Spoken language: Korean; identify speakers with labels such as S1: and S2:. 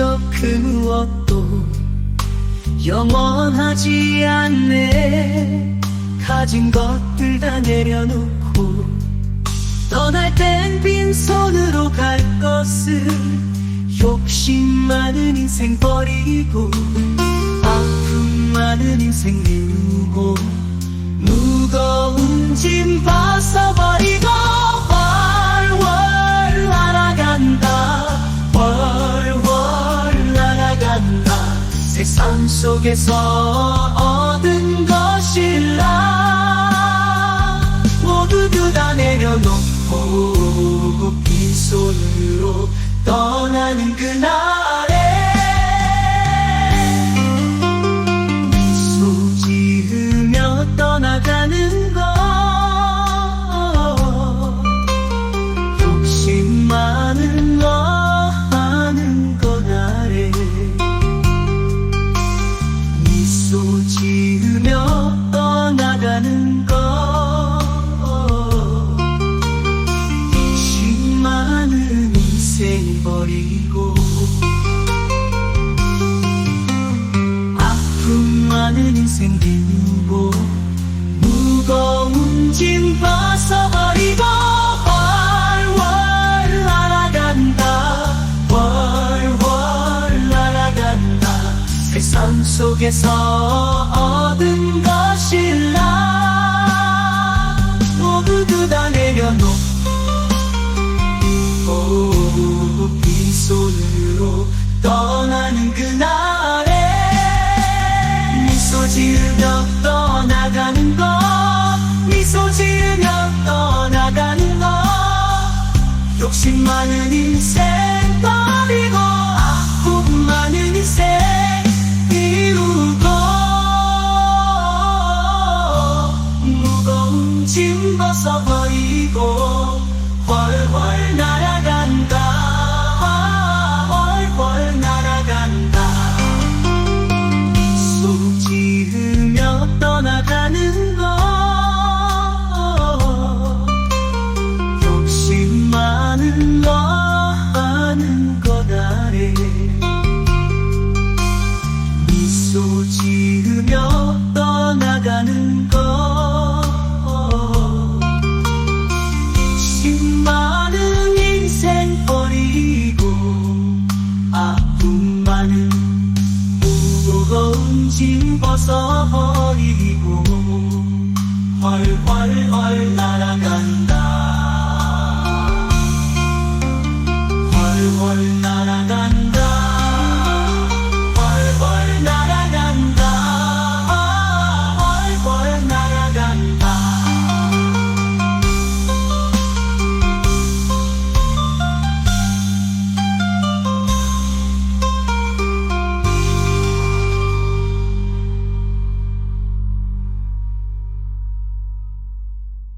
S1: 흔적 그 무엇도 영원하지 않네. 가진 것들 다 내려놓고 떠날 땐 빈손으로 갈 것을 욕심 많은 인생 버리고 아픔 많은 인생 미루고 무거운 짐 벗어버리고 속에서 얻은 것일라. 모두 다 내려놓고 빈손으로 떠나는 그날 소 지으며 떠나가는 것. 욕심 많은 인생 버리고 아픔 많은 인생 비우고 무거운 짐 벗어버리고 세상 속에서 얻은 것일라. 모두 다 내려놓고 빈손으로 떠나는 그날에 미소 지으며 떠나가는 것 미소 지으며 떠나가는 것. 욕심 많은 인생 짐 짐 벗어버리고 훨훨